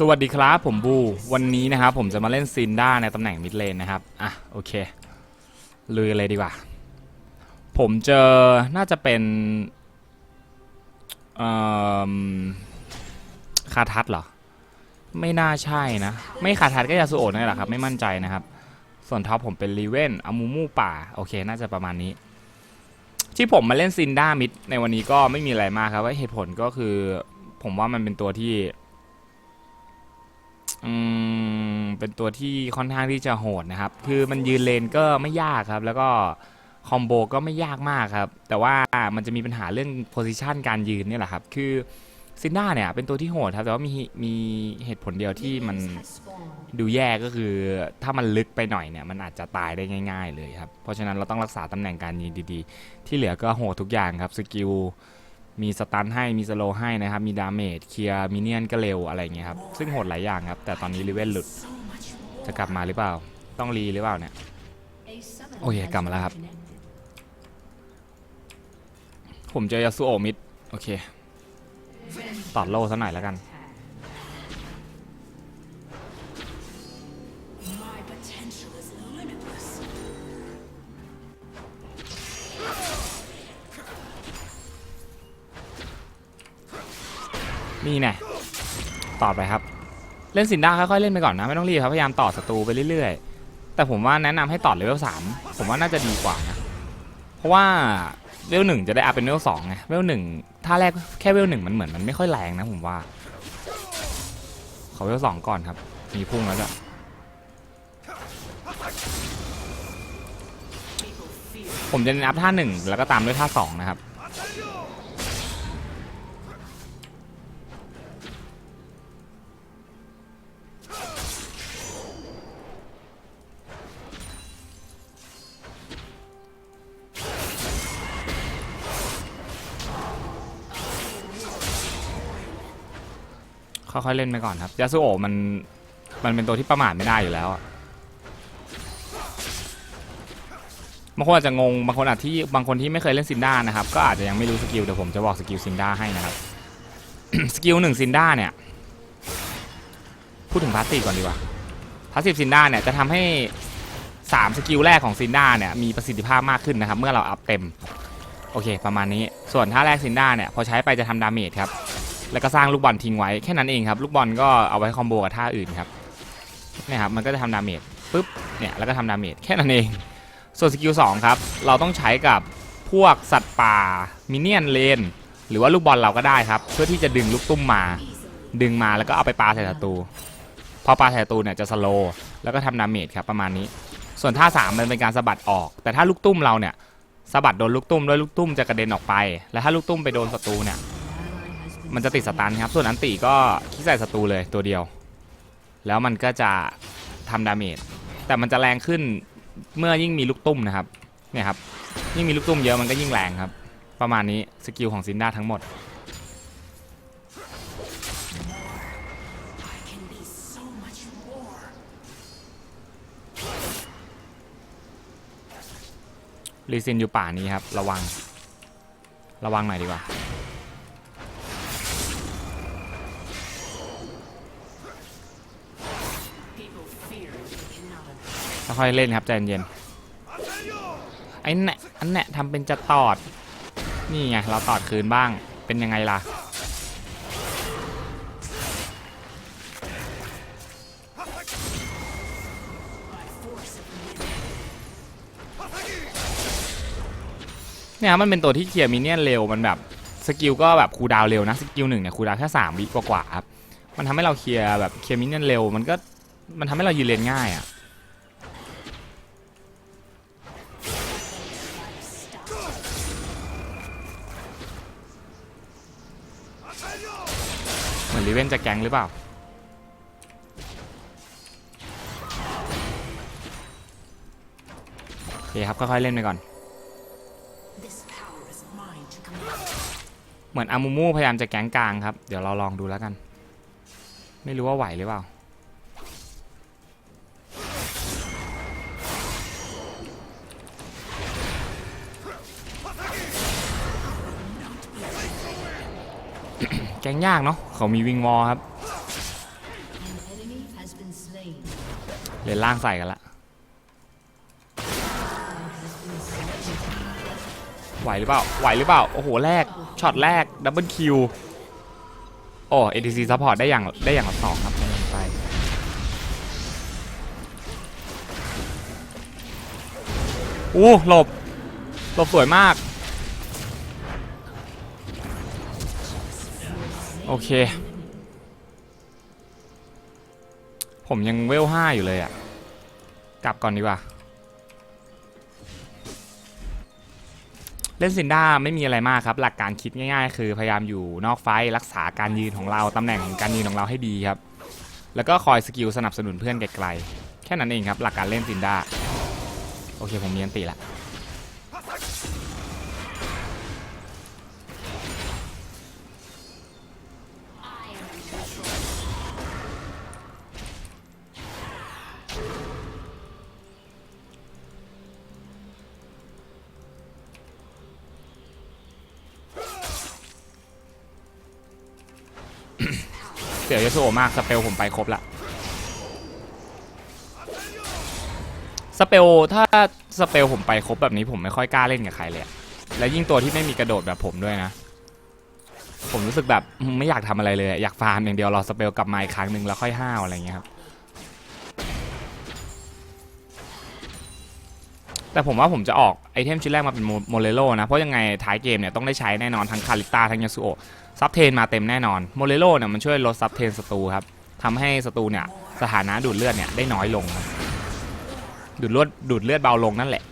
สวัสดีครับผมบู วันนี้นะครับผมจะมาเล่นซินด้าในตำแหน่งมิดเลนนะครับ อะโอเคลุยเลยดีกว่า ผมเจอน่าจะเป็นคาทัศน์เหรอ ไม่น่าใช่นะ ไม่คาทัศน์ก็ยาสุโอะนั่แหละครับ ไม่มั่นใจนะครับ ส่วนท็อปผมเป็นรีเวนอามูมูป่า โอเค น่าจะประมาณนี้ ที่ผมมาเล่นซินด้ามิดในวันนี้ก็ไม่มีอะไรมากครับเหตุผลก็คือ ผมว่ามันเป็นตัวที่ อืมเป็นตัวที่ค่อนข้างที่จะโหดนะครับ คือมันยืนเลนก็ไม่ยากครับ แล้วก็คอมโบก็ไม่ยากมากครับ แต่ว่ามันจะมีปัญหาเรื่องโพซิชันการยืนเนี่ยแหละครับ คือซินด้าเนี่ยเป็นตัวที่โหดครับ แต่ว่ามีมีเหตุผลเดียวที่มันดูแย่ก็คือถ้ามันลึกไปหน่อยเนี่ยมันอาจจะตายได้ง่าย ๆ เลยครับ เพราะฉะนั้นเราต้องรักษาตำแหน่งการยืนดีๆ ที่เหลือก็โหดทุกอย่างครับสกิล มีสตันให้มีสโลให้นะครับ มีดาเมจเคลียร์มินเนี่ยนก็เร็วอะไรเงี้ยครับ ซึ่งโหดหลายอย่างครับ แต่ตอนนี้ลิเวนหลุด จะกลับมาหรือเปล่า ต้องรีหรือเปล่าเนี่ย โอเคกลับมาแล้วครับ ผมเจอยาสุโอมิด โอเค ตัดโลซะหน่อยแล้วกัน นี่แน่ต่อไปครับ เล่นสินด้าค่อยๆเล่นไปก่อนนะไม่ต้องรีบครับพยายามต่อศัตรูไปเรื่อยๆ แต่ผมว่าแนะนำให้ต่อเลเวลสามผมว่าน่าจะดีกว่านะเพราะว่าเวลหนึ่งจะได้อัพเป็นเวลสองไงเวลหนึ่งถ้าแรกแค่เวลหนึ่งมันเหมือนมันไม่ค่อยแรงนะผมว่าขอเวลสองก่อนครับ มีพุ่งแล้วจ้ะผมจะเน้นอัพท่าหนึ่งแล้วก็ตามด้วยท่าสองนะครับ ค่อยเล่นไปก่อนครับยาสุโอะมันมันเป็นตัวที่ประมาทไม่ได้อยู่แล้วบางคนอาจจะงงบางคนอาจที่บางคนที่ไม่เคยเล่นซินด้านะครับก็อาจจะยังไม่รู้สกิลเดี๋ยวผมจะบอกสกิลซินด้าให้นะครับ สกิลหนึ่งซินด้าเนี่ยพูดถึงพาสซีฟก่อนดีกว่าพาสซีฟซินด้าเนี่ยจะทำให้ 3 สกิลแรกของซินด้าเนี่ยมีประสิทธิภาพมากขึ้นนะครับ เมื่อเราอัพเต็ม โอเค ประมาณนี้ส่วนท่าแรกซินด้าเนี่ยพอใช้ไปจะทำดาเมจครับ แล้วก็สร้างลูกบอลทิ้งไว้แค่นั้นเองครับ ลูกบอลก็เอาไว้คอมโบกับท่าอื่นครับเนี่ยครับมันก็จะทำดาเมจปุ๊บเนี่ยแล้วก็ทำดาเมจแค่นั้นเอง ส่วนสกิล2ครับเราต้องใช้กับพวกสัตว์ป่ามินเนี่ยนเลนหรือว่าลูกบอลเราก็ได้ครับ เพื่อที่จะดึงลูกตุ้มมา ดึงมาแล้วก็เอาไปปาใส่ศัตรูพอปาใส่ศัตรูเนี่ยจะสโลว์แล้วก็ทำดาเมจครับประมาณนี้ ส่วนท่าสามมันเป็นการสะบัดออก แต่ถ้าลูกตุ้มเราเนี่ยสะบัดโดนลูกตุ้มด้วยลูกตุ้มจะกระเด็นออกไป แล้วถ้าลูกตุ้มไปโดนศัตรูเนี่ย มันจะติดสตันครับ ส่วนอันติก็คลิกใส่ศัตรูเลยตัวเดียว แล้วมันก็จะทำดาเมจ แต่มันจะแรงขึ้นเมื่อยิ่งมีลูกตุ้มนะครับ เนี่ยครับ ยิ่งมีลูกตุ้มเยอะมันก็ยิ่งแรงครับ ประมาณนี้สกิลของซินด้าทั้งหมดรีซินอยู่ป่านี้ครับ ระวัง ระวังหน่อยดีกว่า ค่อยๆเล่นครับใจเย็นไอ้แนะอันแนะทำเป็นจะตอด นี่ไงเราตอดคืนบ้างเป็นยังไงล่ะเนี่ยมันเป็นตัวที่เคลียร์มินเนี่ยนเร็วมันแบบสกิลก็แบบคูดาวเร็วนะสกิลหนึ่งเนี่ยคูดาวแค่สามวิกว่าๆครับมันทำให้เราเคลียร์แบบเคลียร์มินเนี่ยนเร็วมันก็มันทำให้เรายืนเลนง่ายอะ ลีเวนจะแกงหรือเปล่า โอเคครับ ค่อยๆเล่นไปก่อน เหมือนอามูมูพยายามจะแกงกลางครับ เดี๋ยวเราลองดูแล้วกัน ไม่รู้ว่าไหวหรือเปล่า ก๊งยากเนาะเขามีวิงวอลครับเลนล่างใส่กันละไหวหรือเปล่าไหวหรือเปล่าโอ้โหแรกช็อตแรกดับเบิลคิวโอ้ ADC support ได้อย่างได้อย่างละสองครับไปอู้หลบหลบสวยมาก เค ผมยังเวลห้าอยู่เลยอะ่ะ กลับก่อนดีกว่า เล่นซินด้าไม่มีอะไรมากครับ หลักการคิดง่ายๆ คือพยายามอยู่นอกไฟรักษาการยืนของเราตำแหน่งการยืนของเราให้ดีครับ แล้วก็คอยสกิลสนับสนุนเพื่อนไกลๆ แค่นั้นเองครับ หลักการเล่นซินด้า โอเค ผมมีอันตีละ เสียยาสุโอะมากสเปลผมไปครบละสเปลถ้าสเปลผมไปครบแบบนี้ผมไม่ค่อยกล้าเล่นกับใครเลยและยิ่งตัวที่ไม่มีกระโดดแบบผมด้วยนะ ผมรู้สึกแบบไม่อยากทำอะไรเลยอยากฟาร์มอย่างเดียวรอสเปลกลับมาอีกครั้งหนึ่งแล้วค่อยห้าวอะไรอย่างเงี้ยครับแต่ผมว่าผมจะออกไอเทมชิ้นแรกมาเป็นโมเลโลนะ เพราะยังไงท้ายเกมเนี่ยต้องได้ใช้แน่นอนทั้งคาริต้าทั้งยาสุโอ ซับเทนมาเต็มแน่นอนโมเรโลเนี่ยมันช่วยลดซับเทนศัตรูครับทำให้ศัตรูเนี่ยสถานะดูดเลือดเนี่ยได้น้อยลงครับดูดเลือดดูดเลือดเบาลงนั่นแหละ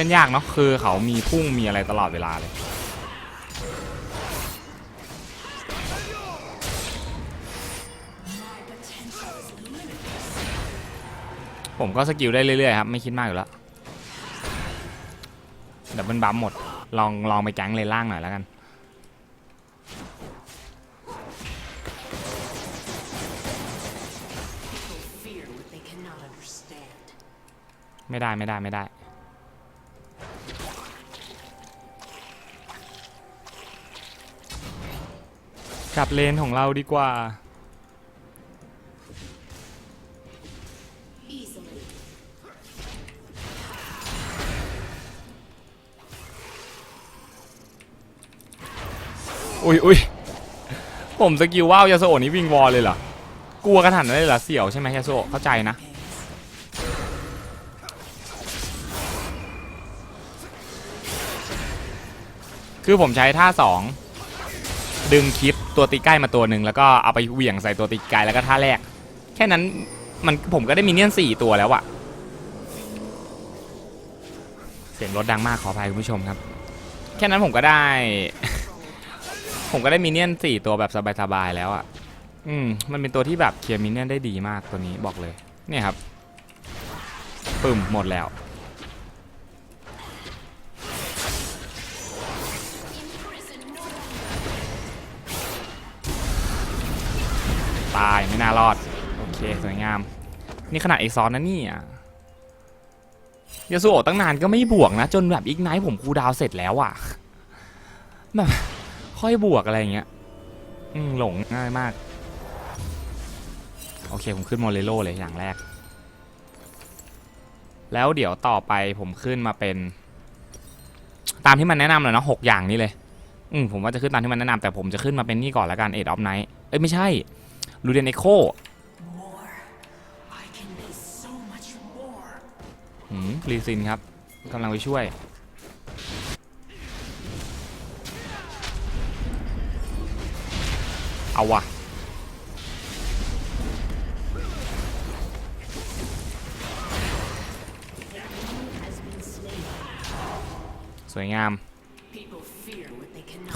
ล่นยากเนาะคือเขามีพุ่งมีอะไรตลอดเวลาเลยผมก็สกิลได้เรื่อยๆครับ ไม่คิดมากอยู่แล้วดับเบิลบัมหมด ลองลองไปแก๊งเลนล่างหน่อยแล้วกัน ไม่ได้ไม่ได้ไม่ได้ กลับเลนของเราดีกว่า อุ้ยอุ้ยผมสกิลว่าวยาโซนี่วิ่งวอลเลยเหรอ กลัวกันหันเลยเหรอเสี่ยวใช่ไหมยาโซเข้าใจนะคือผมใช้ท่าสองดึงคลิป ตัวตีใกล้มาตัวหนึ่งแล้วก็เอาไปเหวี่ยงใส่ตัวตีไกลแล้วก็ท่าแรก แค่นั้นมันผมก็ได้มินเนี่ยนสี่ตัวแล้วอะเสียงรถดังมากขออภัยคุณผู้ชมครับ แค่นั้นผมก็ได้ ผมก็ได้มินเนี่ยนสี่ตัวแบบสบายๆแล้วอะอืมมันเป็นตัวที่แบบเคลียร์มินเนี่ยนได้ดีมากตัวนี้บอกเลย เนี่ยครับปึ่มหมดแล้ว ตายไม่น่ารอด โอเคสวยงาม นี่ขนาดเอกซอนนะนี่อะยาสุโอตั้งนานก็ไม่บวกนะ จนแบบอีกไนท์ผมคูดาวเสร็จแล้วอะแบบค่อยบวกอะไรเงี้ยอืมหลงง่ายมาก โอเคผมขึ้นโมเลโลเลยอย่างแรก แล้วเดี๋ยวต่อไปผมขึ้นมาเป็น ตามที่มันแนะนำเลยเนาะหกอย่างนี้เลย อืมผมว่าจะขึ้นตามที่มันแนะนำแต่ผมจะขึ้นมาเป็นนี่ก่อนละกันเอ็ดออฟไนท์เอ้ยไม่ใช่ ลูเดนเอโคหืมรีซินครับกำลังไปช่วยเอาวะสวยงาม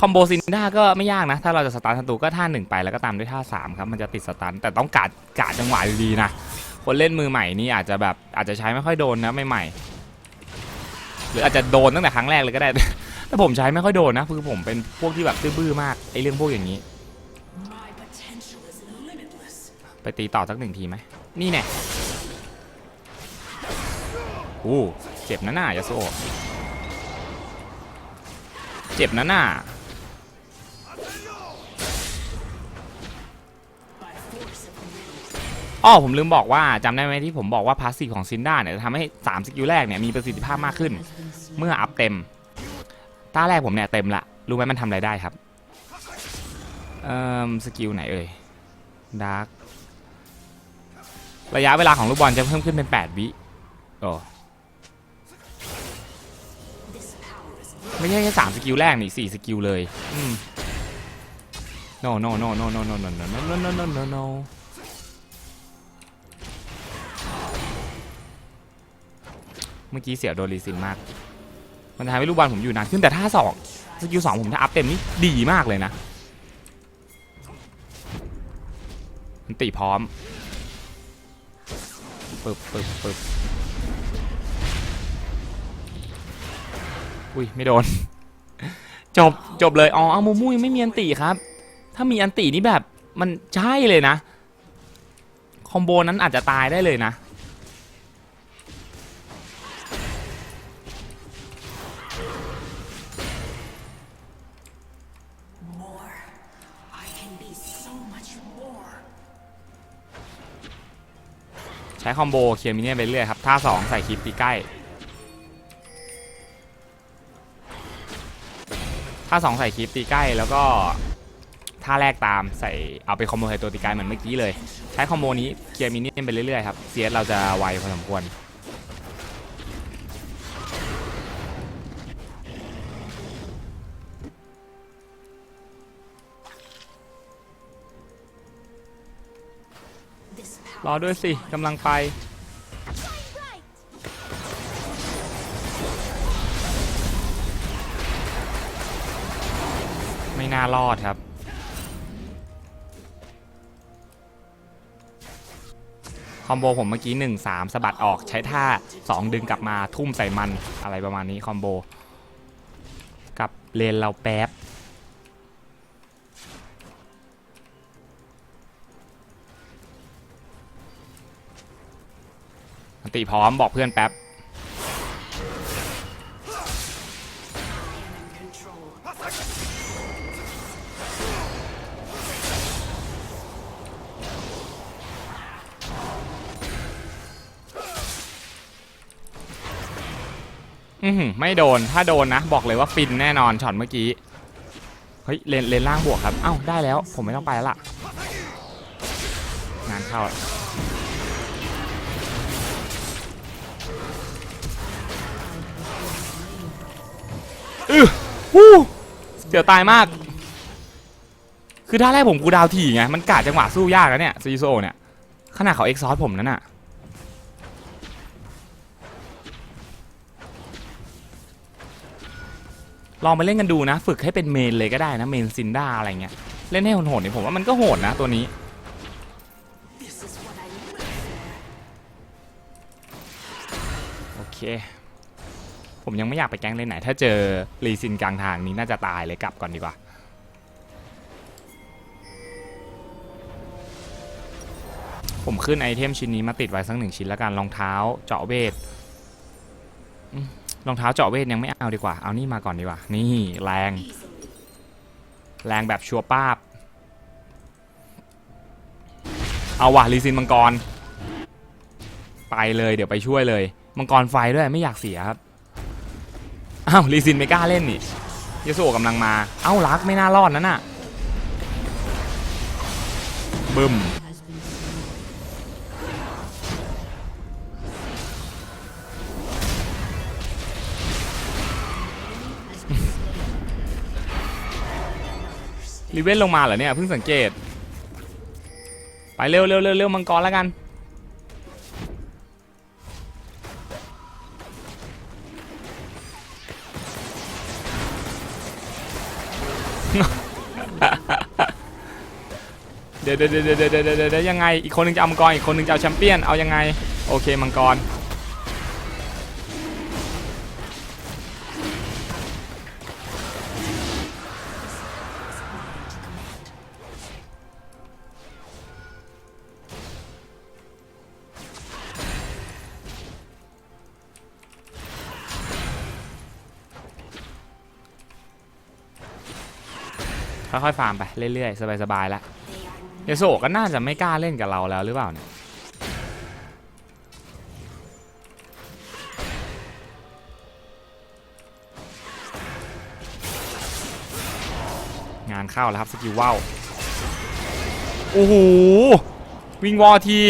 คอมโบซินด้าก็ไม่ยากนะ ถ้าเราจะสตาร์ทศัตรูก็ท่าหนึ่งไปแล้วก็ตามด้วยท่าสามครับ มันจะติดสตันแต่ต้องกาดกาดจังหวะดีๆนะ คนเล่นมือใหม่นี่อาจจะแบบอาจจะใช้ไม่ค่อยโดนนะใหม่ๆหรืออาจจะโดนตั้งแต่ครั้งแรกเลยก็ได้ แต่ผมใช้ไม่ค่อยโดนนะคือผมเป็นพวกที่แบบตื้อๆมากไอ้เรื่องพวกอย่างนี้ ไปตีต่อสักหนึ่งทีไหมนี่แน่อู้เจ็บนะหน้ายาโซเจ็บนะหน้า อ้อผมลืมบอกว่าจำได้ไหมที่ผมบอกว่าพาสซีฟของซินด้าเนี่ยจะทำให้3สกิลแรกเนี่ยมีประสิทธิภาพมากขึ้น เมื่ออัพเต็มต้าแรกผมเนี่ยเต็มละรู้ไหมมันทำอะไรได้ครับเอ่อสกิลไหนเอ่ยดาร์กระยะเวลาของลูกบอลจะเพิ่มขึ้นเป็น 8 วิโอ้ไม่ใช่แค่สามสกิลแรกนี่สี่สกิลเลย อืม no no no no no no no no no no no no no มื่อกี้เสียโดนรีซินมาก มันทำให้ลูกบอลผมอยู่นานขึ้นแต่ถ้าสองสกิลสองผมถ้าอัพเต็มนี่ดีมากเลยนะมันตีพร้อมปึ๊บปึ๊บปึ๊บอุ้ยไม่โดน จบจบเลยอ๋อเอามูมูยังไม่มีอันติครับ ถ้ามีอันตินี่แบบมันใช่เลยนะ คอมโบนั้นอาจจะตายได้เลยนะ ช้คอมโบเคลียร์มินเนี่ยไปเรื่อยครับท่าสองใส่คลิปตีใกล้ท่าสองใส่คลิปตีใกล้แล้วก็ท่าแรกตามใส่เอาไปคอมโบใส่ตัวตีใกล้เหมือนเมื่อกี้เลย ใช้คอมโบนี้เคลียร์มินเนี่ยนไปเรื่อยๆครับเซียสเราจะไวพอสมควร รอด้วยสิกำลังไป ไม่น่ารอดครับ คอมโบผมเมื่อกี้ 1 3สะบัดออกใช้ท่า 2 ดึงกลับมาทุ่มใส่มันอะไรประมาณนี้คอมโบ กับเลนเราแป๊บ ติพร้อมบอกเพื่อนแป๊บอือหือไม่โดนถ้าโดนนะ บอกเลยว่าฟินแน่นอนช็อตเมื่อกี้ เฮ้ย เลนเลนล่างบวกครับ เอ้า ได้แล้ว ผมไม่ต้องไปแล้วล่ะ งานเข้า ฮู้เสียวตายมาก คือท่าแรกผมกูดาวถี่ไง มันกะจังหวะสู้ยากแล้วเนี่ยซีโซเนี่ย ขนาดเขาเอ็กซอร์ผมนั่นน่ะลองไปเล่นกันดูนะ ฝึกให้เป็นเมนเลยก็ได้นะ เมนซินด้าอะไรเงี้ย เล่นให้โหดๆเนี่ยผมว่ามันก็โหดนะตัวนี้โอเค ผมยังไม่อยากไปแก๊งเลนไหน ถ้าเจอรีซินกลางทางนี้น่าจะตายเลยกลับก่อนดีกว่าผมขึ้นไอเทมชิ้นนี้มาติดไว้สักหนึ่งชิ้นแล้วกันรองเท้าเจาะเวทรองเท้าเจาะเวทยังไม่เอาดีกว่า เอานี่มาก่อนดีกว่า นี่แรง แรงแบบชัวป้าบ เอาว่ะรีซินมังกร ไปเลยเดี๋ยวไปช่วยเลย มังกรไฟด้วยไม่อยากเสียครับ อ้าวรีซินไม่กล้าเล่นนี่ยาสุโอกำลังมา เอ้ารักไม่น่ารอดนั่นน่ะบึมรีเวนลงมาเหรอเนี่ยเพิ่งสังเกต ไปเร็วเร็วเร็วเร็วมังกรแล้วกัน ดี๋ยวเดี๋ยวเดี๋ยวเดี๋ยวเดี๋ยวยังไง อีกคนนึงจะเอามังกร อีกคนนึงจะเอาแชมเปี้ยน เอายังไง โอเคมังกร ค่อยๆฟาร์มไปเรื่อยๆ สบายๆแล้ว เยโซก็น่าจะไม่กล้าเล่นกับเราแล้วหรือเปล่าเนี่ยงานเข้าแล้วครับสกิลว่าวโอ้โหวิงวอที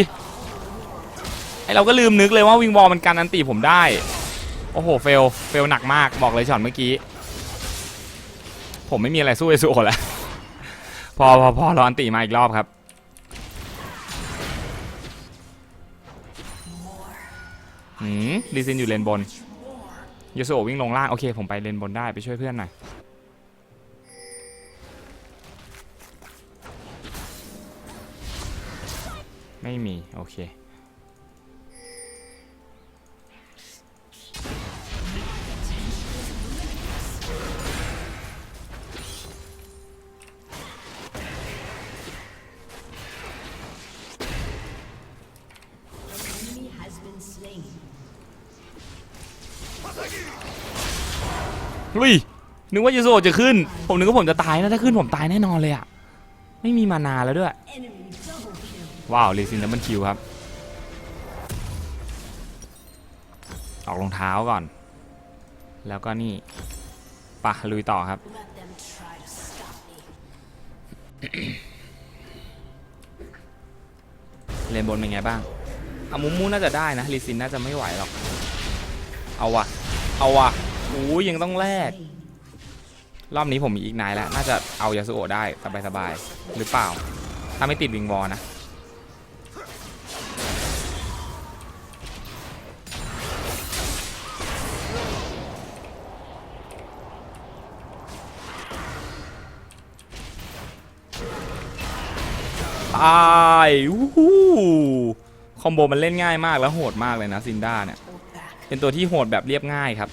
ไอเราก็ลืมนึกเลยว่าวิงวอมันกันอันตีผมได้ โอ้โหเฟลเฟลหนักมากบอกเลยช็อตเมื่อกี้ ผมไม่มีอะไรสู้ไอซูโอแล้ว พอพอพอรออันตีมาอีกรอบครับ หืมดีซินอยู่เลนบนยูโอวิ่งลงล่าง โอเค ผมไปเลนบนได้ไปช่วยเพื่อนหน่อย ไม่มี โอเค นึกว่ายูโซจะขึ้น ผมนึกว่าผมจะตายนะถ้าขึ้นผมตายแน่นอนเลยอะไม่มีมานาแล้วด้วย ว้าวรีซินดับเบิลคิวครับ ออกรองเท้าก่อน แล้วก็นี่ปะลุยต่อครับ เลนบนเป็นไงบ้างอามุมมูน่าจะได้นะรีซินน่าจะไม่ไหวหรอก เอาวะ เอาวะโอ้ยยังต้องแลก รอบนี้ผมมีอีกนายแล้ว น่าจะเอายาสุโอะได้สบายๆหรือเปล่า ถ้าไม่ติดวิงวอนะ ตายวู้ฮู้คอมโบมันเล่นง่ายมากแล้วโหดมากเลยนะซินด้าเนี่ย เป็นตัวที่โหดแบบเรียบง่ายครับ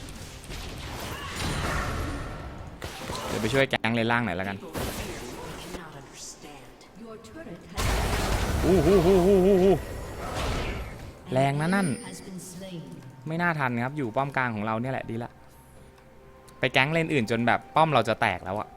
ยวไปช่วยแก๊งเลนล่างหน่อยแล้วกัน Cannot understand. Your turret has, อู้หูหูหูหูหูแรงนะนั่น has been slain. ไม่น่าทันครับ อยู่ป้อมกลางของเราเนี่ยแหละดีละ ไปแก๊งเลนอื่นจนแบบป้อมเราจะแตกแล้วอะ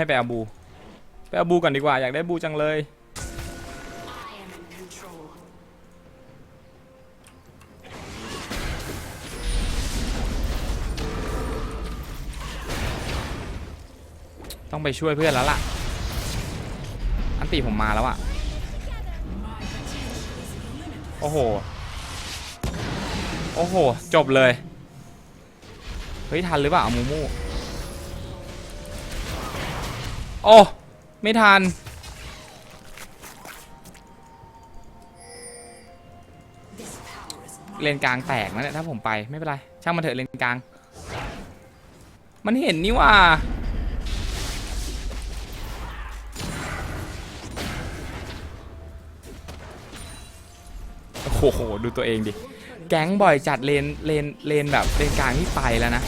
ให้ไปเอาบู ไปเอาบูก่อนดีกว่าอยากได้บูจังเลย ต้องไปช่วยเพื่อนแล้วล่ะ อันตีผมมาแล้วอะโอ้โห โอ้โห จบเลย เฮ้ย ทันหรือเปล่าเอามูมู โอ้ไม่ทัน เลนกลางแตกนะเนี่ยถ้าผมไปไม่เป็นไร ช่างมันเถอะเลนกลาง มันเห็นนี่ว่า โอ้โห ดูตัวเองดิ แก๊งบ่อยจัดเลนเลนเลนแบบเลนกลางที่ไปแล้วนะ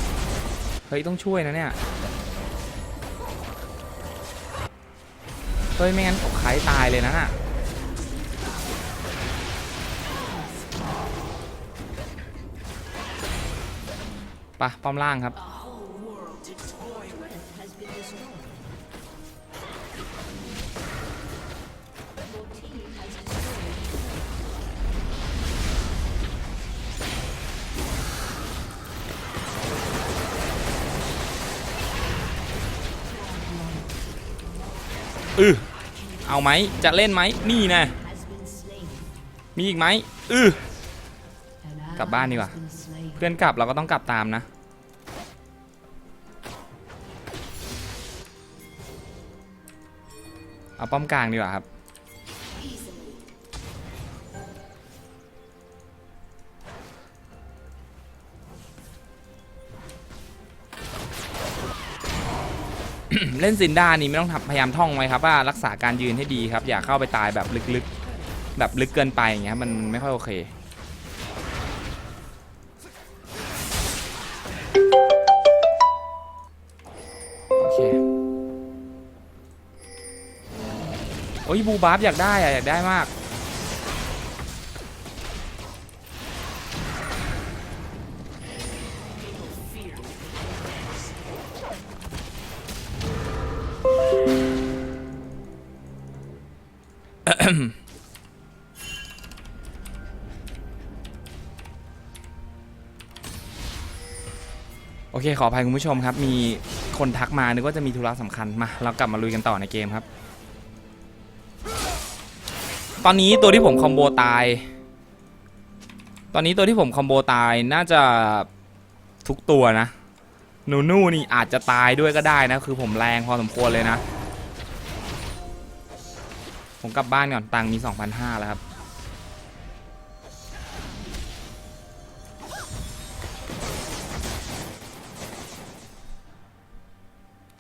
เฮ้ย ต้องช่วยนะเนี่ย เฮ้ย ไม่งั้นอกไข่ตายเลยนะน่ะปะป้อมล่างครับ อือ เอาไหมจะเล่นไหมนี่นะ Has been slain. มีอีกไหมอือ An ally กลับบ้านดีกว่า has been slain. เพื่อนกลับเราก็ต้องกลับตามนะเอาป้อมกลางดีกว่าครับ เล่นซินด้านี่ไม่ต้องพยายามท่องไว้ครับว่ารักษาการยืนให้ดีครับ อย่าเข้าไปตายแบบลึกๆ แบบลึกเกินไปอย่างเงี้ยมันไม่ค่อยโอเคโอเคโอ้ยบูบาร์ฟอยากได้อะอยากได้มาก เคขออภัยคุณผู้ชมครับ มีคนทักมานึกว่าจะมีธุระสำคัญมาเรากลับมาลุยกันต่อในเกมครับ ตอนนี้ตัวที่ผมคอมโบตาย ตอนนี้ตัวที่ผมคอมโบตายน่าจะทุกตัวนะนูนูนี่อาจจะตายด้วยก็ได้นะ คือผมแรงพอสมควรเลยนะ ผมกลับบ้านก่อนตังมี 2,500แล้วครับ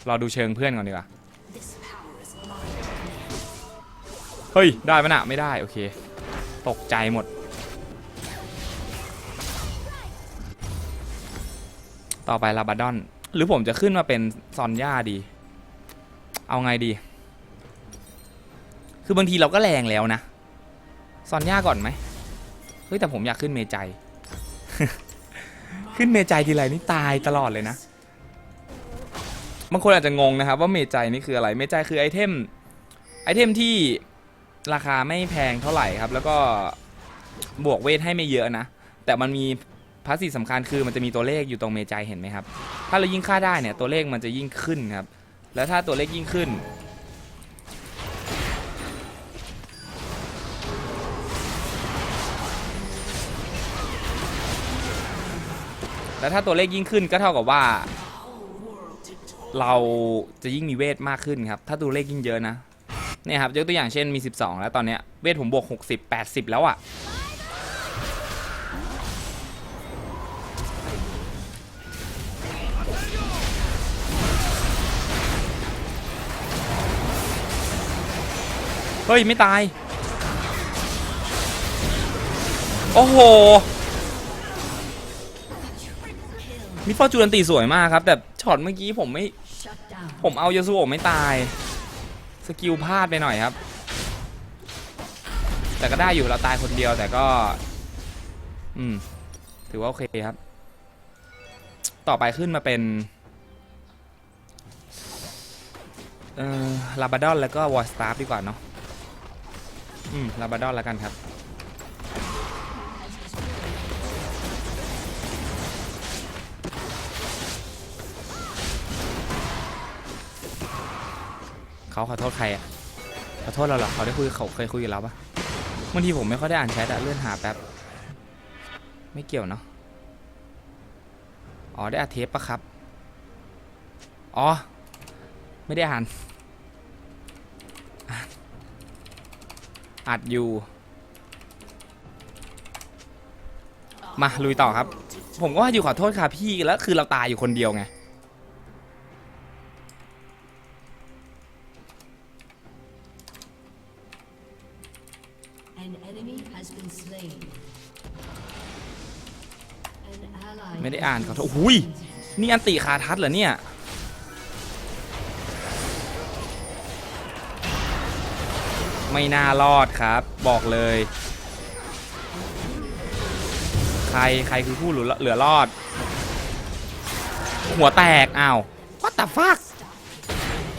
รอดูเชิงเพื่อนก่อนดีกว่า This power is mine. เฮ้ย ได้ไหมน่ะไม่ได้ โอเค ตกใจหมด ต่อไปลาบาดอน หรือผมจะขึ้นมาเป็นซอนย่าดี เอาไงดี คือบางทีเราก็แรงแล้วนะ ซอนย่าก่อนไหม เฮ้ย แต่ผมอยากขึ้นเมจัย ขึ้นเมจัยทีไรนี่ตายตลอดเลยนะ บางคนอาจจะงงนะครับว่าเมจัยนี่คืออะไร เมจัยคือไอเทมไอเทมที่ราคาไม่แพงเท่าไหร่ครับ แล้วก็บวกเวทให้ไม่เยอะนะ แต่มันมีพาสซีฟสำคัญคือมันจะมีตัวเลขอยู่ตรงเมจัยเห็นไหมครับ ถ้าเรายิ่งค่าได้เนี่ยตัวเลขมันจะยิ่งขึ้นครับ แล้วถ้าตัวเลขยิ่งขึ้น แล้วถ้าตัวเลขยิ่งขึ้นก็เท่ากับว่า เราจะยิ่งมีเวทมากขึ้นครับ ถ้าตัวเลขยิ่งเยอะนะเนี่ยครับยกตัวอย่างเช่นมี 12 แล้วตอนเนี้ยเวทผมบวก 60 80 แล้วอะ่ะเฮ้ย ไม่ตาย โอ้โหมิดฟอร์จูนตีสวยมากครับ แต่ช็อตเมื่อกี้ผมไม่ ผมเอายาสุโอไม่ตาย สกิลพลาดไปหน่อยครับ แต่ก็ได้อยู่เราตายคนเดียวแต่ก็ อืม ถือว่าโอเคครับ ต่อไปขึ้นมาเป็นเอ่อลาบาดอนแล้วก็วอร์สตาร์ดีกว่าเนาะ อืมลาบาดอนแล้วกันครับ เขาขอโทษใครอะขอโทษเราเหรอเขาได้คุยเขาเคยคุยกับเราปะบางทีผมไม่ค่อยได้อ่านแชทอะเลื่อนหาแป๊บ ไม่เกี่ยวเนาะอ๋อได้อัดเทปปะครับ อ๋อ ไม่ได้อ่านอัดอยู่ มาลุยต่อครับ ผมก็ว่าอยู่ขอโทษค่ะพี่แล้วคือเราตายอยู่คนเดียวไง อ่านขอโทษอุ้ยนี่อันติคาทัศน์เหรอเนี่ย ไม่น่ารอดครับ บอกเลย ใครใครคือผู้เหลือเหลือรอด หัวแตกอ้าว what the fuck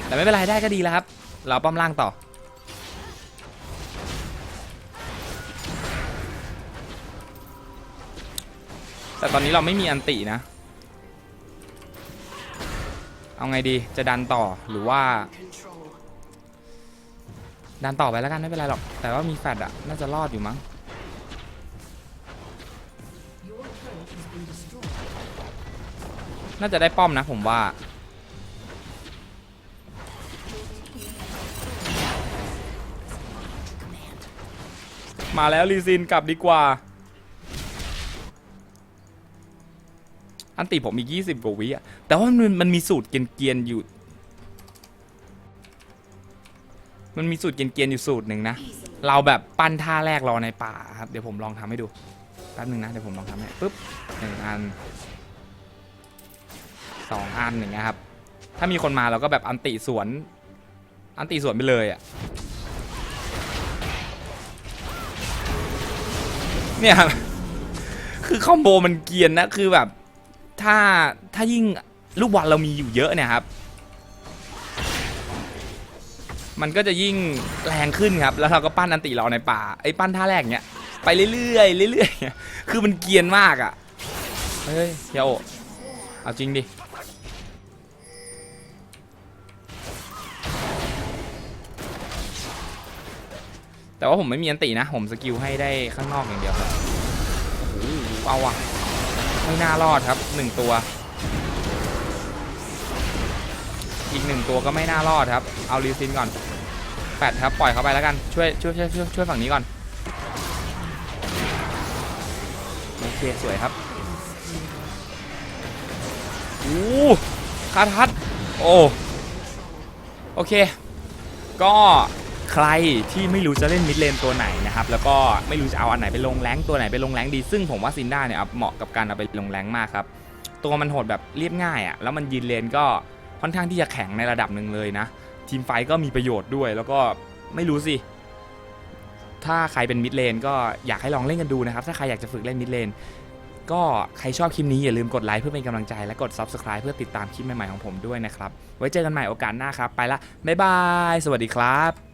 แต่ไม่เป็นไรได้ก็ดีแล้วครับ เราป้อมล่างต่อ แต่ตอนนี้เราไม่มีอันตินะ เอาไงดีจะดันต่อหรือว่า ดันต่อไปแล้วกันไม่เป็นไรหรอก แต่ว่ามีแฟดอะน่าจะรอดอยู่มั้งน่าจะได้ป้อมนะผมว่า มาแล้วลีซินกลับดีกว่า อันติผมอีก20กว่าวิอะแต่ว่ามันมันมีสูตรเกียนๆอยู่ มันมีสูตรเกียนๆอยู่สูตรหนึ่งนะ เราแบบปั้นท่าแรกรอในป่าครับ เดี๋ยวผมลองทำให้ดู แป๊บหนึงนะ เดี๋ยวผมลองทำให้ปุ๊บหนึ่งอันสองอันอย่างเงี้ยครับ ถ้ามีคนมาเราก็แบบอันติสวน อันติสวนไปเลยอะ่ะเนี่ยครับ คือคอมโบมันเกียนนะ คือแบบ ถ้าถ้ายิ่งลูกบอลเรามีอยู่เยอะเนี่ยครับ มันก็จะยิ่งแรงขึ้นครับ แล้วเราก็ปั้นอันติเราในป่าไอ้ปั้นท่าแรกเนี้ยไปเรื่อยๆเรื่อยๆคือมันเกียนมากอะเฮ้ยเฮียโอเอาจริงดิแต่ว่าผมไม่มีอันตินะ ผมสกิลให้ได้ข้างนอกอย่างเดียวครับโอ้โหเอาว่ะไม่น่ารอดครับ หนึ่งตัว อีกหนึ่งตัวก็ไม่น่ารอดครับ เอาลิซินก่อนแปดครับปล่อยเขาไปแล้วกันช่วยช่วยช่วยช่วยช่วยฝั่งนี้ก่อนโอเคสวยครับอู้คาทัดโอ้โอเค ก็ใครที่ไม่รู้จะเล่นมิดเลนตัวไหนนะครับ แล้วก็ไม่รู้จะเอาอันไหนไปลงแรงตัวไหนไปลงแรงดี ซึ่งผมว่าซินด้าเนี่ยเหมาะกับการเอาไปลงแรงมากครับ ตัวมันโหดแบบเรียบง่ายอะ่ะแล้วมันยืนเลนก็ค่อนข้างที่จะแข็งในระดับหนึ่งเลยนะ ทีมไฟก็มีประโยชน์ด้วย แล้วก็ไม่รู้สิ ถ้าใครเป็นมิดเลนก็อยากให้ลองเล่นกันดูนะครับ ถ้าใครอยากจะฝึกเล่นมิดเลนก็ใครชอบคลิปนี้อย่าลืมกดไลค์เพื่อเป็นกำลังใจและกด Subscribe เพื่อติดตามคลิปใหม่ๆของผมด้วยนะครับ ไว้เจอกันใหม่โอกาสหน้าครับ ไปละบ๊ายบาย สวัสดีครับ